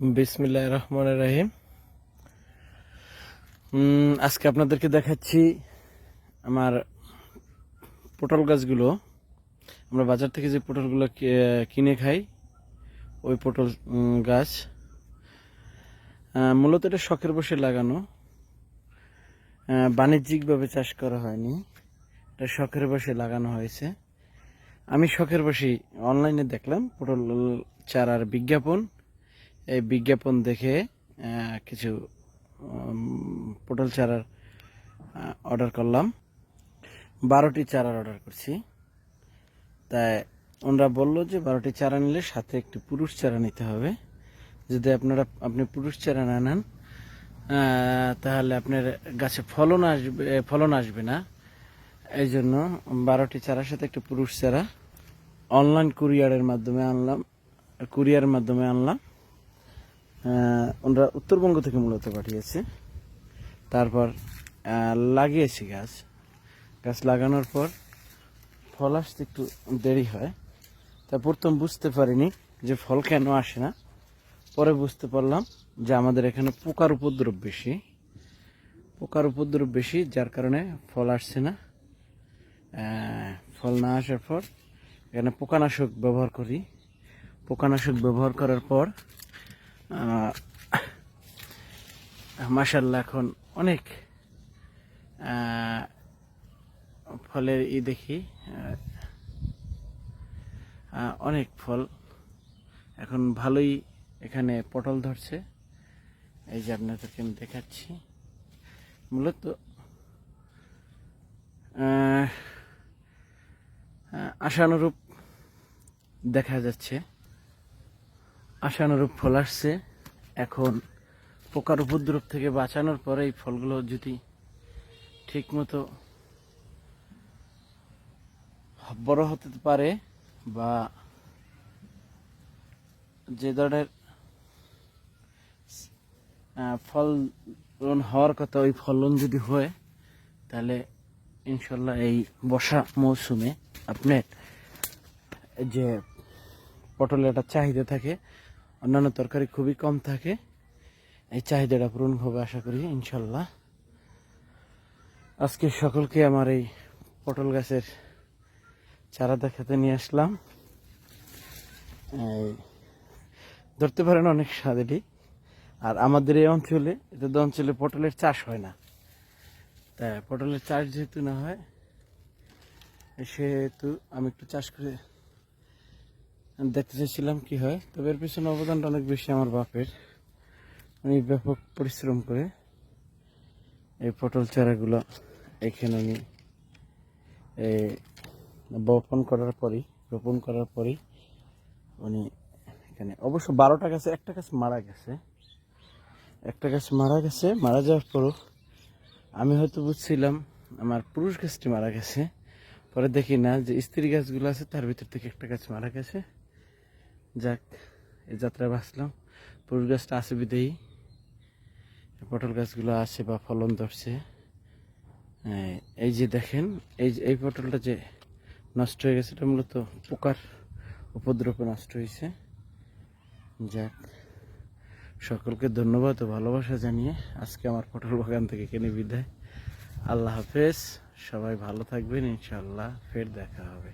বিসমিল্লাহ রহমান রাহিম। আজকে আপনাদেরকে দেখাচ্ছি আমার পটল গাছগুলো। আমরা বাজার থেকে যে পটলগুলো কিনে খাই, ওই পটল গাছ। মূলত এটা শখের বসে লাগানো। বাণিজ্যিকভাবে চাষ করা হয়নি। এটা শখের বসে লাগানো হয়েছে। আমি শখের বসে অনলাইনে দেখলাম পটল চারার বিজ্ঞাপন। এই বিজ্ঞাপন দেখে কিছু পটল চারার অর্ডার করলাম। বারোটি চারার অর্ডার করছি। তাই ওনারা বলল যে বারোটি চারা নিলে সাথে একটি পুরুষ চারা নিতে হবে। যদি আপনারা, আপনি পুরুষ চারা না নেন তাহলে আপনার গাছে ফলন আসবে ফলন আসবে না। এই জন্য বারোটি চারার সাথে একটি পুরুষ চারা অনলাইন কুরিয়ারের মাধ্যমে আনলাম কুরিয়ারের মাধ্যমে আনলাম। ওনারা উত্তরবঙ্গ থেকে মূলত পাঠিয়েছে। তারপর লাগিয়েছি গাছ। গাছ লাগানোর পর ফল আসতে একটু দেরি হয়। তা প্রথম বুঝতে পারিনি যে ফল কেন আসে না। পরে বুঝতে পারলাম যে আমাদের এখানে পোকার উপদ্রব বেশি। পোকার উপদ্রব বেশি, যার কারণে ফল আসছে না। ফল না আসার পর এখানে পোকানাশক ব্যবহার করি। পোকানাশক ব্যবহার করার পর মাসাল্লাহ এখন অনেক ফলের ই দেখি অনেক ফল। এখন ভালোই এখানে পটল ধরছে। এই যে আপনাদেরকে আমি দেখাচ্ছি। মূলত আশানুরূপ দেখা যাচ্ছে। আশানুরূপ ফল আসছে। এখন পোকার উপদ্রব থেকে বাঁচানোর পরে এই ফলগুলো যদি ঠিক মতো বড় হতে পারে বা যে ধরনের ফলন হওয়ার কথা ওই ফলন যদি হয়, তাহলে ইনশাল্লাহ এই বর্ষা মৌসুমে আপনার যে পটলের একটা চাহিদা থাকে অন্যান্য তরকারি খুবই কম থাকে। এই চাহিদাটা পূরণ হবে আশা করি, ইনশাল্লাহ। আজকে সকলকে আমার এই পটল গাছের চারা দেখাতে নিয়ে আসলাম। ধরতে পারেন অনেক স্বাদেরই আর আমাদের এই অঞ্চলে এটা অঞ্চলে পটলের চাষ হয় না। তাই পটলের চাষ যেহেতু না হয়, সেহেতু আমি একটু চাষ করে দেখতে চাইছিলাম কি হয়, তবে এর পিছনে অবদানটা অনেক বেশি আমার বাপের। উনি ব্যাপক পরিশ্রম করে এই পটল চারাগুলো এখানে এই বপন করার পরই, রোপণ করার পরই উনি এখানে, অবশ্য বারোটা গাছে একটা গাছ মারা গেছে। একটা গাছ মারা গেছে, মারা যাওয়ার পরও আমি হয়তো বুঝছিলাম আমার পুরুষ গাছটি মারা গেছে। পরে দেখি না যে স্ত্রী গাছগুলো আছে, তার ভিতর থেকে একটা গাছ মারা গেছে। যাক এই যাত্রায় বাঁচলাম। পুরুষ গাছটা আছে বিদেই পটল গাছগুলো আছে বা ফলন ধরছে। এই যে দেখেন, এই যে, এই পটলটা যে নষ্ট হয়ে গেছে, এটা মূলত পোকার উপদ্রবে নষ্ট হয়েছে। যাক, সকলকে ধন্যবাদ ও ভালোবাসা জানিয়ে আজকে আমার পটল বাগান থেকে কিনে বিদায়। আল্লাহ হাফেজ, সবাই ভালো থাকবেন ইনশাল্লাহ ফের দেখা হবে।